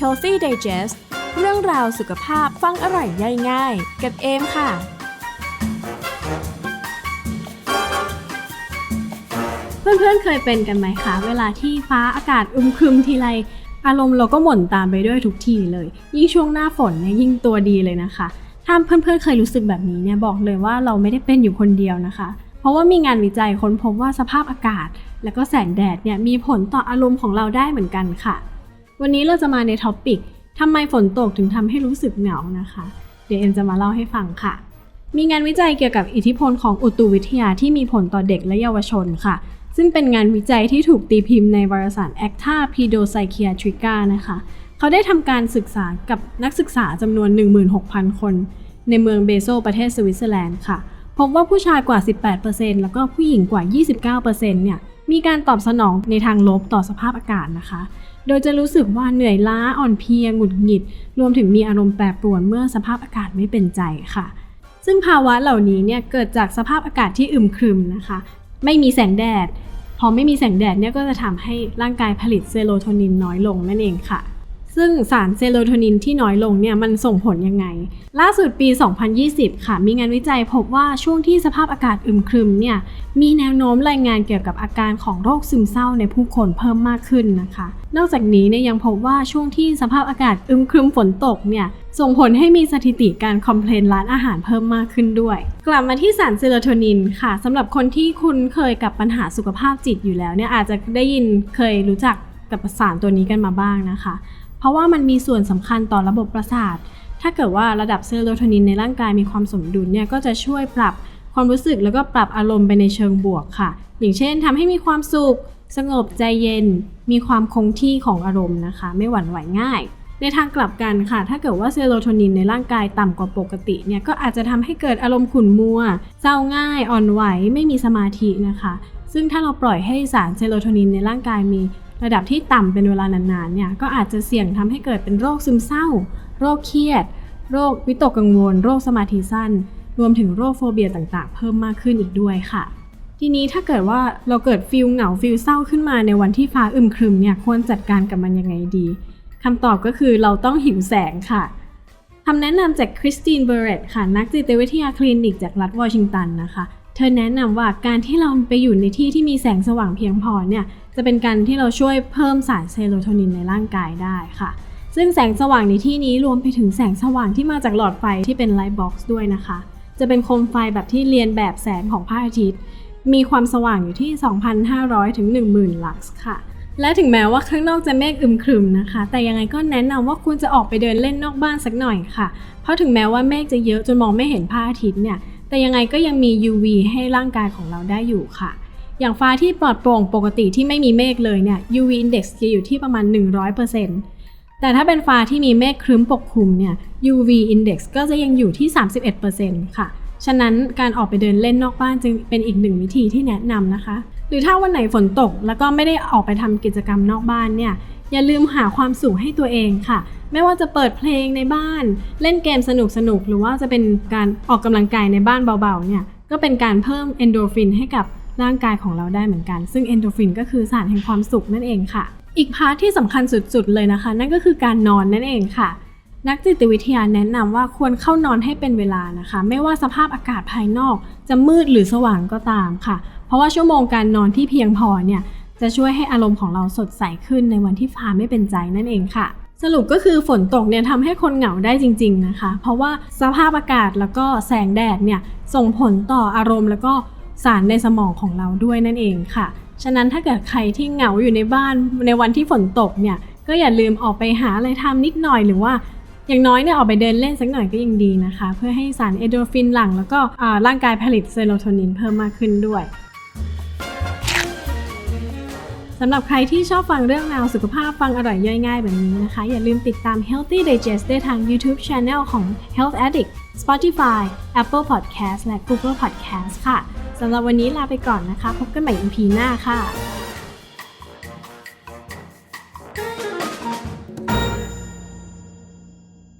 Healthy Digest เรื่องราวสุขภาพฟังอร่อยย่อยง่าย กับเอมค่ะ เพื่อนๆเคยเป็นกันไหมคะ เวลาที่ฟ้าอากาศอึมครึมทีไรอารมณ์เราก็หม่นตามไปด้วยทุกทีเลย ยิ่งช่วงหน้าฝนเนี่ยยิ่งตัวดีเลยนะคะ ถ้าเพื่อนๆเคยรู้สึกแบบนี้เนี่ยบอกเลยว่าเราไม่ได้เป็นอยู่คนเดียวนะคะ เพราะว่ามีงานวิจัยค้นพบว่าสภาพอากาศ และก็แสงแดดเนี่ยมีผลต่ออารมณ์ของเราได้เหมือนกันค่ะ วันนี้เราจะมาในท็อปิกทำไมฝนตกถึงทำให้รู้สึกเหงานะคะ เดี๋ยวเอ็มจะมาเล่าให้ฟังค่ะ มีงานวิจัยเกี่ยวกับอิทธิพลของอุตุวิทยาที่มีผลต่อเด็กและเยาวชนค่ะ ซึ่งเป็นงานวิจัยที่ถูกตีพิมพ์ในวารสาร Acta Pedopsychiatrica นะคะ เขาได้ทำการศึกษากับนักศึกษาจำนวน 16,000 คน ในเมืองเบโซประเทศสวิตเซอร์แลนด์ค่ะพบว่าผู้ชายกว่า 18%แล้วก็ผู้หญิงกว่า 29%เนี่ย มีการตอบสนองในทางลบต่อสภาพอากาศนะคะ โดยจะรู้สึกว่าเหนื่อยล้าอ่อนเพลียหงุดหงิด รวมถึงมีอารมณ์แปรปรวนเมื่อสภาพอากาศไม่เป็นใจค่ะ ซึ่งภาวะเหล่านี้เนี่ยเกิดจากสภาพอากาศที่อึมครึมนะคะ ไม่มีแสงแดด พอไม่มีแสงแดดเนี่ยก็จะทำให้ร่างกายผลิตเซโรโทนินน้อยลงนั่นเองค่ะ ซึ่งสารเซโรโทนินที่น้อยลงเนี่ยมันส่งผลยังไง ล่าสุดปี 2020 ค่ะ มีงานวิจัยพบว่าช่วงที่สภาพอากาศอึมครึมเนี่ยมีแนวโน้มรายงานเกี่ยวกับอาการของโรคซึมเศร้าในผู้คนเพิ่มมากขึ้นนะคะ นอกจากนี้เนี่ยยังพบว่าช่วงที่สภาพอากาศอึมครึมฝนตกเนี่ยส่งผลให้มีสถิติการคอมเพลนร้านอาหารเพิ่มมากขึ้นด้วย กลับมาที่สารเซโรโทนินค่ะสำหรับคนที่คุ้นเคยกับปัญหาสุขภาพจิตอยู่แล้วเนี่ยอาจจะได้ยินเคยรู้จักกับสารตัวนี้กันมาบ้างนะคะ เพราะว่ามันมีส่วนสำคัญต่อระบบประสาท ถ้าเกิดว่าระดับเซโรโทนินในร่างกายมีความสมดุลเนี่ยก็จะช่วยปรับความรู้สึกแล้วก็ปรับอารมณ์ไปในเชิงบวกค่ะ อย่างเช่นทำให้มีความสุข สงบใจเย็น มีความคงที่ของอารมณ์นะคะ ไม่หวั่นไหวง่าย ในทางกลับกันค่ะ ถ้าเกิดว่าเซโรโทนินในร่างกายต่ำกว่าปกติเนี่ยก็อาจจะทำให้เกิดอารมณ์ขุ่นมัว เศร้าง่าย อ่อนไหว ไม่มีสมาธินะคะ ซึ่งถ้าเราปล่อยให้สารเซโรโทนินในร่างกายมี ระดับที่ต่ำเป็นเวลานานๆเนี่ยก็อาจจะเสี่ยงทำให้เกิดเป็นโรคซึมเศร้า โรคเครียด โรควิตกกังวล โรคสมาธิสั้น รวมถึงโรคโฟเบียต่างๆ เพิ่มมากขึ้นอีกด้วยค่ะ ทีนี้ถ้าเกิดว่าเราเกิดฟิลเหงาฟิลเศร้าขึ้นมาในวันที่ฟ้าอึมครึมเนี่ยควรจัดการกับมันยังไงดีคำตอบก็คือเราต้องหิวแสงค่ะคำแนะนำจากคริสตินเบเรตค่ะ นักจิตวิทยาคลินิกจากรัฐวอชิงตันนะคะ เธอแนะนำว่าการที่เราไปอยู่ในที่ที่มีแสงสว่างเพียงพอเนี่ยจะเป็นการที่เราช่วยเพิ่มสารเซโรโทนินในร่างกายได้ค่ะ ซึ่งแสงสว่างในที่นี้รวมไปถึงแสงสว่างที่มาจากหลอดไฟที่เป็นไลท์บ็อกซ์ด้วยนะคะ จะเป็นโคมไฟแบบที่เรียนแบบแสงของพระอาทิตย์ มีความสว่างอยู่ที่ 2,500 ถึง 10,000 ลักซ์ค่ะ และถึงแม้ว่าข้างนอกจะเมฆอึมครึมนะคะ แต่ยังไงก็แนะนำว่าคุณจะออกไปเดินเล่นนอกบ้านสักหน่อยค่ะ เพราะถึงแม้ว่าเมฆจะเยอะจนมองไม่เห็นพระอาทิตย์เนี่ย แต่ยังไงก็ยังมี UV ให้ร่างกายของเราได้อยู่ค่ะ อย่างฟ้าที่ปลอดโปร่งปกติที่ไม่มีเมฆเลยเนี่ย UV index จะอยู่ที่ประมาณ 100%แต่ถ้าเป็นฟ้าที่มีเมฆครึ้มปกคลุมเนี่ย UV index ก็จะยังอยู่ที่ 31%ค่ะฉะนั้นการออกไปเดินเล่นนอกบ้านจึงเป็นอีกหนึ่งวิธีที่แนะนำนะคะ หรือถ้าวันไหนฝนตกแล้วก็ไม่ได้ออกไปทำกิจกรรมนอกบ้านเนี่ย อย่าลืมหาความสุขให้ตัวเองค่ะ ไม่ว่าจะเปิดเพลงในบ้าน เล่นเกมสนุกๆหรือว่าจะเป็นการออกกำลังกายในบ้านเบาๆเนี่ยก็เป็นการเพิ่มเอนโดรฟินให้กับร่างกายของเราได้เหมือนกัน ซึ่งเอนโดรฟินก็คือสารแห่งความสุขนั่นเองค่ะ อีกพาร์ทที่สำคัญสุดๆเลยนะคะ นั่นก็คือการนอนนั่นเองค่ะ นักจิตวิทยาแนะนำว่าควรเข้านอนให้เป็นเวลานะคะ ไม่ว่าสภาพอากาศภายนอก จะมืดหรือสว่างก็ตามค่ะ เพราะว่าชั่วโมงการนอนที่เพียงพอเนี่ยจะช่วยให้อารมณ์ของเราสดใสขึ้นในวันที่ฟ้าไม่เป็นใจนั่นเองค่ะ สรุปก็คือฝนตกเนี่ยทำให้คนเหงาได้จริง ๆนะคะ เพราะว่าสภาพอากาศแล้วก็แสงแดดเนี่ยส่งผลต่ออารมณ์แล้วก็สารในสมองของเราด้วยนั่นเองค่ะ ฉะนั้นถ้าเกิดใครที่เหงาอยู่ในบ้านในวันที่ฝนตกเนี่ยก็อย่าลืมออกไปหาอะไรทำนิดหน่อยหรือว่า อย่างน้อยเนี่ยออกไปเดินเล่นสักหน่อยก็ยังดีนะคะ เพื่อให้สารเอโดรฟินหลั่งแล้วก็ร่างกายผลิตเซโรโทนินเพิ่มมากขึ้นด้วย สำหรับใครที่ชอบฟังเรื่องราวสุขภาพฟังอร่อยย่อยง่ายแบบนี้นะคะ อย่าลืมติดตาม Healthy Digest ได้ทาง YouTube Channel ของ Health Addict Spotify Apple Podcast และ Google Podcast ค่ะ สำหรับวันนี้ลาไปก่อนนะคะ พบกันใหม่ EP หน้าค่ะ